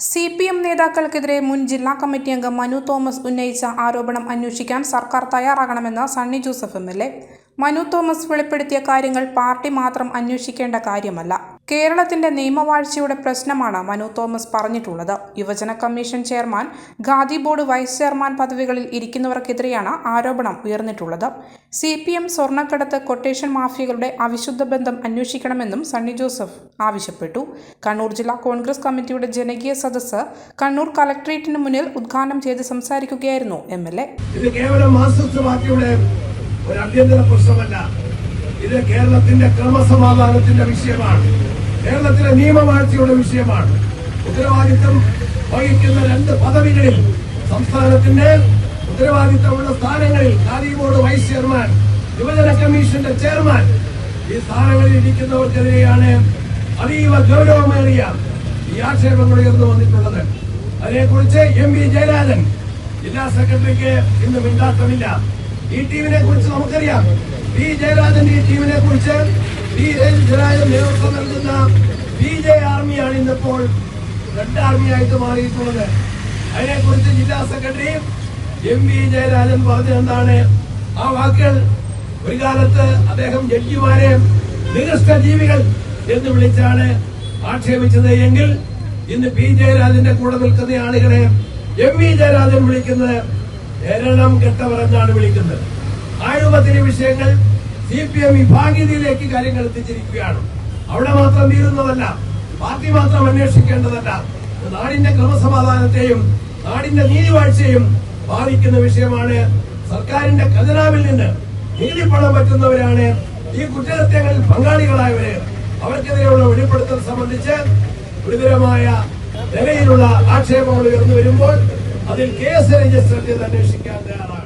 C P M നേതാക്കൾക്കെതിരെ മുൻ ജില്ലാ committee അംഗം മനു തോമസ് ഉന്നയിച്ച ആരോപണം അന്വേഷിക്കാൻ സർക്കാർ തയ്യാറാകണമെന്ന് Sunny Joseph M L A. Manu Thomas വെളിപ്പെടുത്തിയ കാര്യങ്ങൾ പാർട്ടി മാത്രം അന്വേഷിക്കേണ്ട കാര്യമല്ല. കേരളത്തിന്റെ നിയമവാഴ്ചയുടെ പ്രശ്നമാണ് മനു തോമസ് പറഞ്ഞിട്ടുള്ളത്. യുവജന commission chairman khadi board vice chairman പദവികളിൽ ഇരിക്കുന്നവർക്കെതിരെയാണ് ആരോപണം ഉയർന്നിട്ടുള്ളത്. സി പി എം സ്വർണക്കടത്ത് കൊട്ടേഷൻ മാഫിയകളുടെ അവിശുദ്ധ ബന്ധം അന്വേഷിക്കണമെന്നും സണ്ണി ജോസഫ് ആവശ്യപ്പെട്ടു. കണ്ണൂർ ജില്ലാ കോൺഗ്രസ് കമ്മിറ്റിയുടെ ജനകീയ സദസ്സ് കണ്ണൂർ കലക്ട്രേറ്റിന് മുന്നിൽ ഉദ്ഘാടനം ചെയ്ത് സംസാരിക്കുകയായിരുന്നു എം എൽ എ. ഒരു ഇത് കേരളത്തിന്റെ ക്രമസമാധാനത്തിന്റെ വിഷയമാണ്. കേരളത്തിലെ നിയമവാഴ്ചയുടെ വിഷയമാണ്. ഉത്തരവാദിത്വം വഹിക്കുന്ന രണ്ട് പദവികളിൽ സംസ്ഥാനത്തിന്റെ ഉത്തരവാദിത്തമുള്ള സ്ഥാനങ്ങളിൽ ഖാദി ബോർഡ് വൈസ് ചെയർമാൻ യുവജന കമ്മീഷന്റെ ചെയർമാൻ ഈ സ്ഥാനങ്ങളിൽ ഇരിക്കുന്നവർക്കെതിരെയാണ് അതീവ ഗൗരവമേറിയ ഈ ആക്ഷേപങ്ങൾ ഉയർന്നു വന്നിട്ടുള്ളത്. അതിനെക്കുറിച്ച് എം വി ജയരാജൻ ജില്ലാ സെക്രട്ടറിക്ക് ഇന്ന് മിണ്ടാട്ടമില്ല ഈ ടീമിനെ കുറിച്ച് നമുക്കറിയാം. പി ജയരാജൻ ഈ ടീമിനെ കുറിച്ച് പി ജയരാജൻ നേതൃത്വം നൽകുന്ന ബി ജെ ആർമിയാണ് ഇന്നിപ്പോൾ റെഡ് ആർമിയായിട്ട് മാറിയിട്ടുള്ളത്. അതിനെക്കുറിച്ച് ജില്ലാ സെക്രട്ടറി എം വി ജയരാജൻ പറഞ്ഞത് എന്താണ് ആ വാക്കുകൾ ഒരു കാലത്ത് അദ്ദേഹം ജഡ്ജിമാരെ നികൃഷ്ട ജീവികൾ എന്ന് വിളിച്ചാണ് ആക്ഷേപിച്ചത്. എങ്കിൽ ഇന്ന് പി ജയരാജന്റെ കൂടെ നിൽക്കുന്ന ആളുകളെ എം വി ജയരാജൻ വിളിക്കുന്നത് കേരളം കെട്ടവർ എന്നാണ് വിളിക്കുന്നത്. ആയുധത്തിലെ വിഷയങ്ങൾ സി പി എം വിഭാഗീയതയിലേക്ക് കാര്യങ്ങൾ എത്തിച്ചിരിക്കുകയാണ്. അവിടെ മാത്രം തീരുന്നതല്ല പാർട്ടി മാത്രം അന്വേഷിക്കേണ്ടതല്ല. നാടിന്റെ ക്രമസമാധാനത്തെയും നാടിന്റെ നീതിവാഴ്ചയും ബാധിക്കുന്ന വിഷയമാണ്. സർക്കാരിന്റെ ഖജനാവിൽ നിന്ന് നീതി പണം പറ്റുന്നവരാണ്. ഈ കുറ്റകൃത്യങ്ങളിൽ പങ്കാളികളായവര്. അവർക്കെതിരെയുള്ള വെളിപ്പെടുത്തൽ സംബന്ധിച്ച് ഗുരുതരമായ നിലയിലുള്ള ആക്ഷേപങ്ങൾ ഉയർന്നു വരുമ്പോൾ അതിൽ കേസ് രജിസ്റ്റർ ചെയ്ത് അന്വേഷിക്കാൻ തയ്യാറാണ്.